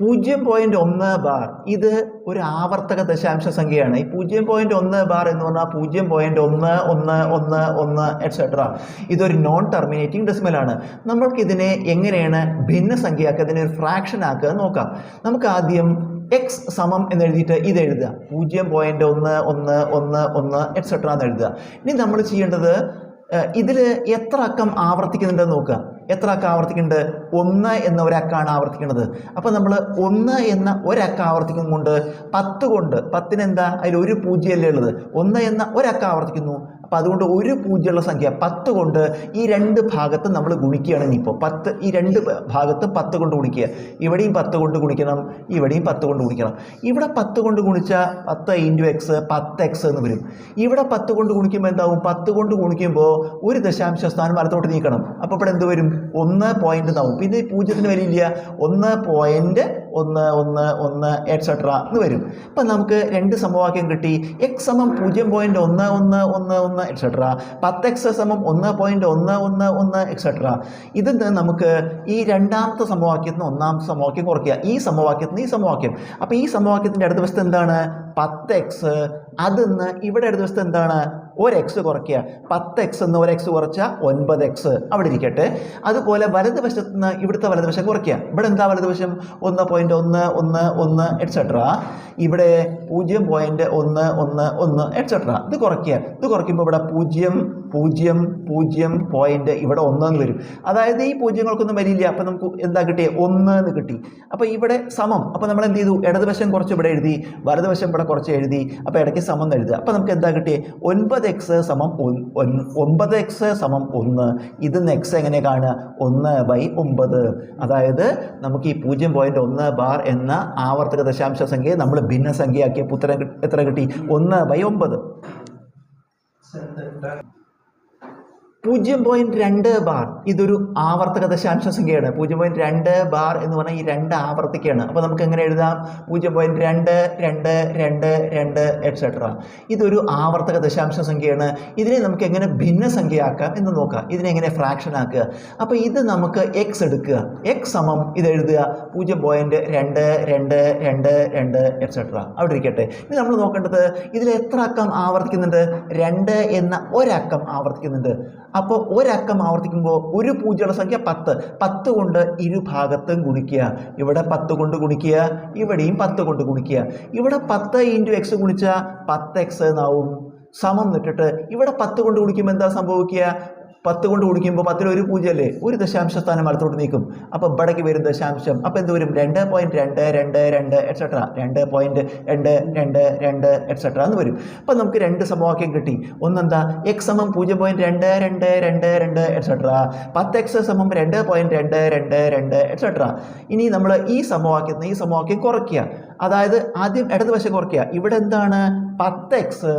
പൂജ്യം പോയിന്റ് ഒന്ന് ബാർ. ഇത് ഒരു ആവർത്തക ദശാംശ സംഖ്യയാണ്. ഈ പൂജ്യം പോയിന്റ് ഒന്ന് ബാർ എന്ന് പറഞ്ഞാൽ പൂജ്യം പോയിന്റ് ഒന്ന് ഒന്ന് ഒന്ന് ഒന്ന് എക്സെട്ര ഇതൊരു നോൺ ടെർമിനേറ്റിംഗ് ആണ്. നമ്മൾക്ക് ഇതിനെ എങ്ങനെയാണ് ഭിന്നസംഖ്യയാക്കുക ഇതിനെ ഒരു ഫ്രാക്ഷൻ ആക്കുക നോക്കാം. നമുക്ക് ആദ്യം എക്സ് സമം എന്ന് എഴുതിയിട്ട് ഇത് എഴുതുക. പൂജ്യം പോയിന്റ് ഒന്ന് ഒന്ന് ഒന്ന് ഒന്ന് എക്സെട്ര എന്ന് എഴുതുക. ഇനി നമ്മൾ ചെയ്യേണ്ടത് ഇതിൽ എത്ര അക്കം ആവർത്തിക്കുന്നുണ്ടെന്ന് നോക്കുക. എത്ര അക്ക ആവർത്തിക്കുന്നുണ്ട്? ഒന്ന് എന്ന ഒരക്കാണ് ആവർത്തിക്കുന്നത്. അപ്പോൾ നമ്മൾ ഒന്ന് എന്ന ഒരക്ക ആവർത്തിക്കും കൊണ്ട് പത്ത് കൊണ്ട് പത്തിന് എന്താ? അതിൽ ഒരു പൂജ്യമല്ലേ ഉള്ളത്. ഒന്ന് എന്ന ഒരക്ക ആവർത്തിക്കുന്നു. അപ്പോൾ അതുകൊണ്ട് ഒരു പൂജ്യമുള്ള സംഖ്യ പത്ത് കൊണ്ട് ഈ രണ്ട് ഭാഗത്ത് നമ്മൾ ഗുണിക്കുകയാണ് ഇനിയിപ്പോൾ പത്ത് ഈ രണ്ട് ഭാഗത്ത് പത്ത് കൊണ്ട് ഗുണിക്കുക. ഇവിടെയും പത്ത് കൊണ്ട് ഗുണിക്കണം ഇവിടെയും പത്ത് കൊണ്ട് ഗുണിക്കണം. ഇവിടെ പത്ത് കൊണ്ട് ഗുണിച്ചാൽ പത്ത് ഇന്റു എക്സ് പത്ത് എക്സ് എന്ന് വരും. ഇവിടെ പത്ത് കൊണ്ട് ഗുണിക്കുമ്പോൾ എന്താവും? പത്ത് കൊണ്ട് ഗുണിക്കുമ്പോൾ ഒരു ദശാംശ സ്ഥാനം വലത്തോട്ട് നീക്കണം. അപ്പോൾ ഇവിടെ എന്ത് വരും? ഒന്ന് പോയിന്റ് എന്നാവും പിന്നെ പൂജ്യത്തിന് വരില്ല. ഒന്ന് പോയിന്റ് ഒന്ന് ഒന്ന് ഒന്ന് എക്സെട്ര എന്ന് വരും. അപ്പം നമുക്ക് രണ്ട് സമവാക്യം കിട്ടി. എക്സ് സമം പൂജ്യം പോയിന്റ് ഒന്ന് ഒന്ന് ഒന്ന് ഒന്ന് എക്സെട്ര പത്ത് എക്സ് സമം ഒന്ന് പോയിന്റ് ഒന്ന് ഒന്ന് ഒന്ന് എക്സെട്ര ഇതിൽ നിന്ന് നമുക്ക് ഈ രണ്ടാമത്തെ സമവാക്യത്തിന് ഒന്നാമത്തെ സമവാക്യം കുറയ്ക്കുക. ഈ സമവാക്യത്തിൽ നിന്ന് ഈ സമവാക്യം. അപ്പോൾ ഈ സമവാക്യത്തിന്റെ അടുത്ത വശത്ത് എന്താണ്? പത്ത് എക്സ് അതിന്ന് ഇവിടെ അടുത്ത വശത്ത് എന്താണ്? ഒരു എക്സ് കുറയ്ക്കുക. പത്ത് എക്സ് എന്ന് ഒരു എക്സ് കുറച്ചാൽ ഒൻപത് എക്സ് അവിടെ ഇരിക്കട്ടെ. അതുപോലെ വലതുവശത്ത് നിന്ന് ഇവിടുത്തെ വലതുവശം കുറയ്ക്കുക. ഇവിടെ എന്താ വലതുവശം? ഒന്ന് പോയിന്റ് ഒന്ന് ഒന്ന് ഒന്ന് എക്സെട്ര ഇവിടെ പൂജ്യം പോയിന്റ് ഒന്ന് ഒന്ന് ഒന്ന് എക്സെട്ര ഇത് കുറയ്ക്കുക. ഇത് കുറയ്ക്കുമ്പോൾ ഇവിടെ പൂജ്യം പൂജ്യം പൂജ്യം പോയിന്റ് ഇവിടെ ഒന്നെന്ന് വരും. അതായത് ഈ പൂജ്യങ്ങൾക്കൊന്നും വരില്ല അപ്പം നമുക്ക് എന്താ കിട്ടിയേ ഒന്ന് എന്ന് കിട്ടി. അപ്പോൾ ഇവിടെ സമം. അപ്പോൾ നമ്മൾ എന്ത് ചെയ്തു? ഇടതുവശം കുറച്ച് ഇവിടെ എഴുതി വലതുവശം ഇവിടെ കുറച്ച് എഴുതി അപ്പോൾ ഇടയ്ക്ക് സമം എഴുതുക. അപ്പോൾ നമുക്ക് എന്താ കിട്ടിയേ? ഒൻപത് എക്സ് സമം ഒമ്പത് എക്സ് സമം ഒന്ന്. ഇതിന്ന് എക്സ് എങ്ങനെ കാണുക? ഒന്ന് ബൈ ഒമ്പത് അതായത് നമുക്ക് ഈ പൂജ്യം പോയിന്റ് ഒന്ന് ബാർ എന്ന ആവർത്തക ദശാംശ സംഖ്യയെ നമ്മൾ ഭിന്നസംഖ്യയാക്കിയപ്പോൾ കി- എത്ര കിട്ടി? ഒന്ന് ബൈ ഒമ്പത് പൂജ്യം പോയിന്റ് രണ്ട് ബാർ. ഇതൊരു ആവർത്തക ദശാംശ സംഖ്യയാണ്. പൂജ്യം പോയിന്റ് രണ്ട് ബാർ എന്ന് പറഞ്ഞാൽ ഈ രണ്ട് ആവർത്തിക്കുകയാണ് അപ്പോൾ നമുക്ക് എങ്ങനെ എഴുതാം? പൂജ്യം പോയിന്റ് രണ്ട് രണ്ട് രണ്ട് രണ്ട് എക്സെട്ര ഇതൊരു ആവർത്തക ദശാംശ സംഖ്യയാണ്. ഇതിനെ നമുക്ക് എങ്ങനെ ഭിന്ന സംഖ്യയാക്കാം എന്ന് നോക്കാം. ഇതിനെ എങ്ങനെ ഫ്രാക്ഷൻ ആക്കുക? അപ്പോൾ ഇത് നമുക്ക് എക്സ് എടുക്കുക. എക്സ് സമം ഇത് എഴുതുക. പൂജ്യം പോയിന്റ് രണ്ട് രണ്ട് രണ്ട് രണ്ട് എക്സെട്ര അവിടെ ഇരിക്കട്ടെ. ഇനി നമ്മൾ നോക്കേണ്ടത് ഇതിൽ എത്ര അക്കം ആവർത്തിക്കുന്നുണ്ട്? രണ്ട് എന്ന ഒരക്കം ആവർത്തിക്കുന്നുണ്ട്. അപ്പോൾ ഒരക്കം ആവർത്തിക്കുമ്പോൾ ഒരു പൂജ്യമുള്ള സംഖ്യ പത്ത്. പത്ത് കൊണ്ട് ഇരുഭാഗത്തും ഗുണിക്കുക. ഇവിടെ പത്ത് കൊണ്ട് ഗുണിക്കുക ഇവിടെയും പത്ത് കൊണ്ട് ഗുണിക്കുക. ഇവിടെ പത്ത് ഇന്റു എക്സ് ഗുണിച്ചാൽ പത്ത് എക്സ് എന്നാവും. സമം നിട്ടിട്ട് ഇവിടെ പത്ത് കൊണ്ട് ഗുണിക്കുമ്പോൾ എന്താ സംഭവിക്കുക? പത്ത് കൊണ്ട് കുടിക്കുമ്പോൾ പത്തിൽ ഒരു പൂജ്യം അല്ലേ ഒരു ദശാംശ സ്ഥാനം വലത്തോട്ട് നീക്കും. അപ്പോൾ ഇവിടേക്ക് വരും ദശാംശം. അപ്പോൾ എന്ത് വരും? രണ്ട് പോയിന്റ് രണ്ട് രണ്ട് രണ്ട് എക്സെട്ര രണ്ട് പോയിന്റ് രണ്ട് രണ്ട് രണ്ട് എക്സെട്ര എന്ന് വരും. അപ്പോൾ നമുക്ക് രണ്ട് സമവാക്യം കിട്ടി. ഒന്നെന്താ? എക്സ് സമം പൂജ്യം പോയിന്റ് രണ്ട് രണ്ട് രണ്ട് രണ്ട് എക്സെട്ര പത്ത് എക്സ് സമം രണ്ട് പോയിന്റ് രണ്ട് രണ്ട് രണ്ട് എക്സെട്ര ഇനി നമ്മൾ ഈ സമവാക്യത്തിൽ നിന്ന് ഈ സമവാക്യം കുറയ്ക്കുക. അതായത് ആദ്യം ഇടതുവശം കുറയ്ക്കുക. ഇവിടെ എന്താണ്? പത്ത് എക്സ്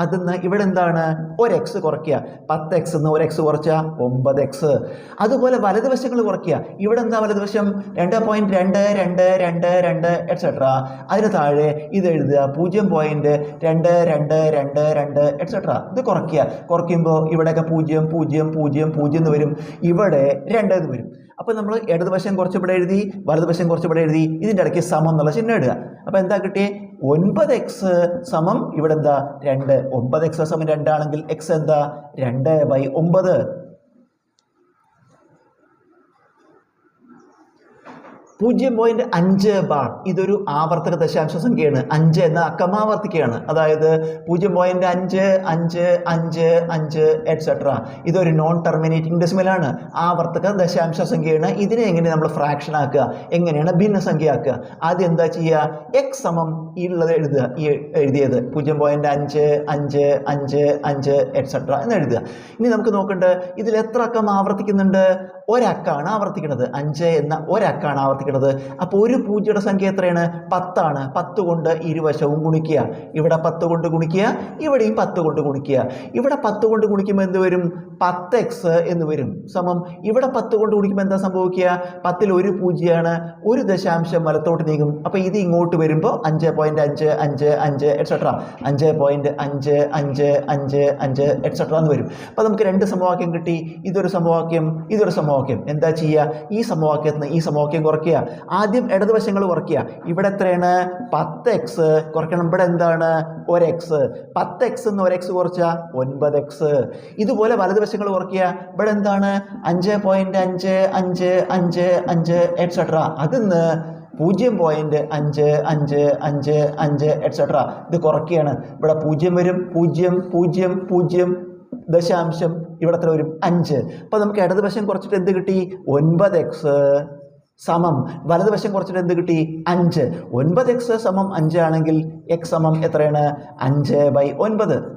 അതിന്ന് ഇവിടെ എന്താണ് ഒരു എക്സ് കുറയ്ക്കുക. പത്ത് എക്സ് നിന്ന് ഒരു എക്സ് കുറച്ചാൽ ഒമ്പത് എക്സ് അതുപോലെ വലതുവശങ്ങൾ കുറയ്ക്കുക. ഇവിടെ എന്താ വലതുവശം? രണ്ട് പോയിന്റ് രണ്ട് രണ്ട് രണ്ട് രണ്ട് എക്സെട്ര അതിന് താഴെ ഇത് എഴുതുക. പൂജ്യം പോയിന്റ് രണ്ട് രണ്ട് രണ്ട് രണ്ട് എക്സെട്ര ഇത് കുറയ്ക്കുക. കുറയ്ക്കുമ്പോൾ ഇവിടെയൊക്കെ പൂജ്യം പൂജ്യം പൂജ്യം പൂജ്യം എന്ന് വരും. ഇവിടെ രണ്ട് എന്ന് വരും. അപ്പോൾ നമ്മൾ ഇടതുവശം കുറച്ച് ഇവിടെ എഴുതി വലതുവശം കുറച്ച് ഇവിടെ എഴുതി ഇതിന്റെ ഇടയ്ക്ക് സമം എന്നുള്ള ചിഹ്നം ഇടുക. അപ്പോൾ എന്താ കിട്ടിയേ? ഒൻപത് എക്സ് സമം ഇവിടെ എന്താ രണ്ട്? ഒമ്പത് എക്സ് സമം രണ്ടാണെങ്കിൽ എക്സ് എന്താ? രണ്ട് ബൈ ഒമ്പത് പൂജ്യം പോയിന്റ് അഞ്ച് ബാർ. ഇതൊരു ആവർത്തക ദശാംശ സംഖ്യയാണ്. അഞ്ച് എന്ന അക്കമാവർത്തിക്കയാണ് അതായത് പൂജ്യം പോയിന്റ് അഞ്ച് അഞ്ച് അഞ്ച് അഞ്ച് എറ്റ്സെട്ര ഇതൊരു നോൺ ടെർമിനേറ്റിംഗ് ഡെസിമലാണ് ആവർത്തക ദശാംശ സംഖ്യയാണ്. ഇതിനെ എങ്ങനെ നമ്മൾ ഫ്രാക്ഷൻ ആക്കുക? എങ്ങനെയാണ് ഭിന്നസംഖ്യ ആക്കുക ആദ്യം എന്താ ചെയ്യുക? എക്സ് സമം ഈ ഉള്ളത് എഴുതുക. ഈ എഴുതിയത് പൂജ്യം പോയിന്റ് അഞ്ച് അഞ്ച് അഞ്ച് അഞ്ച് എറ്റ്സെട്ര എന്ന് എഴുതുക. ഇനി നമുക്ക് നോക്കേണ്ടത് ഇതിൽ എത്ര അക്കം ആവർത്തിക്കുന്നുണ്ട്? ഒരക്കാണ് ആവർത്തിക്കുന്നത്. അഞ്ച് എന്ന ഒരക്കാണ് ആവർത്തിക്കുന്നത്. അപ്പോൾ ഒരു പൂജ്യയുടെ സംഖ്യ എത്രയാണ്? പത്താണ്. പത്ത് കൊണ്ട് ഇരുവശവും ഗുണിക്കുക. ഇവിടെ പത്ത് കൊണ്ട് ഗുണിക്കുക ഇവിടെയും പത്ത് കൊണ്ട് ഗുണിക്കുക. ഇവിടെ പത്ത് കൊണ്ട് ഗുണിക്കുമ്പോൾ എന്ത് വരും? പത്ത് എക്സ് എന്ന് വരും. സമം ഇവിടെ പത്ത് കൊണ്ട് ഗുണിക്കുമ്പോൾ എന്താ സംഭവിക്കുക? പത്തിൽ ഒരു പൂജ്യമാണ്. ഒരു ദശാംശം വലത്തോട്ട് നീങ്ങും. അപ്പോൾ ഇത് ഇങ്ങോട്ട് വരുമ്പോൾ അഞ്ച് പോയിന്റ് അഞ്ച് അഞ്ച് അഞ്ച് എക്സെട്ര അഞ്ച് പോയിന്റ് അഞ്ച് അഞ്ച് അഞ്ച് അഞ്ച് എക്സെട്ര എന്ന് വരും. അപ്പോൾ നമുക്ക് രണ്ട് സമവാക്യം കിട്ടി. ഇതൊരു സമവാക്യം ഇതൊരു സമവാക്യം. എന്താ ചെയ്യുക? ഈ സമവാക്യത്തിൽ നിന്ന് ഈ സമവാക്യം കുറയ്ക്കുക. ആദ്യം ഇടതുവശങ്ങൾ കുറയ്ക്കുക ഇവിടെ എത്രയാണ്? പത്ത് എക്സ് കുറയ്ക്കണം. ഇവിടെ എന്താണ്? ഒരു എക്സ് പത്ത് എക്സ് എന്ന് ഒരു എക്സ് കുറച്ചാൽ ഒൻപത് എക്സ് ഇതുപോലെ വലതുവശങ്ങൾ കുറയ്ക്കുക ഇവിടെ എന്താണ്? അഞ്ച് പോയിന്റ് അഞ്ച് അഞ്ച് അഞ്ച് അഞ്ച് എക്സെട്ര അതിന്ന് പൂജ്യം പോയിന്റ് അഞ്ച് അഞ്ച് അഞ്ച് അഞ്ച് എക്സെട്ര ഇത് കുറയ്ക്കുകയാണ്. ഇവിടെ പൂജ്യം വരും. പൂജ്യം പൂജ്യം പൂജ്യം ദശാംശം. ഇവിടെ എത്ര വരും? അഞ്ച്. അപ്പോൾ നമുക്ക് ഇടതുവശം കുറച്ചിട്ട് എന്ത് കിട്ടി? ഒൻപത് എക്സ് സമം. വലതുവശം കുറച്ചിട്ട് എന്ത് കിട്ടി? അഞ്ച്. ഒൻപത് എക്സ് സമം അഞ്ച് ആണെങ്കിൽ എക്സ് സമം എത്രയാണ്? അഞ്ച് ബൈ ഒൻപത്.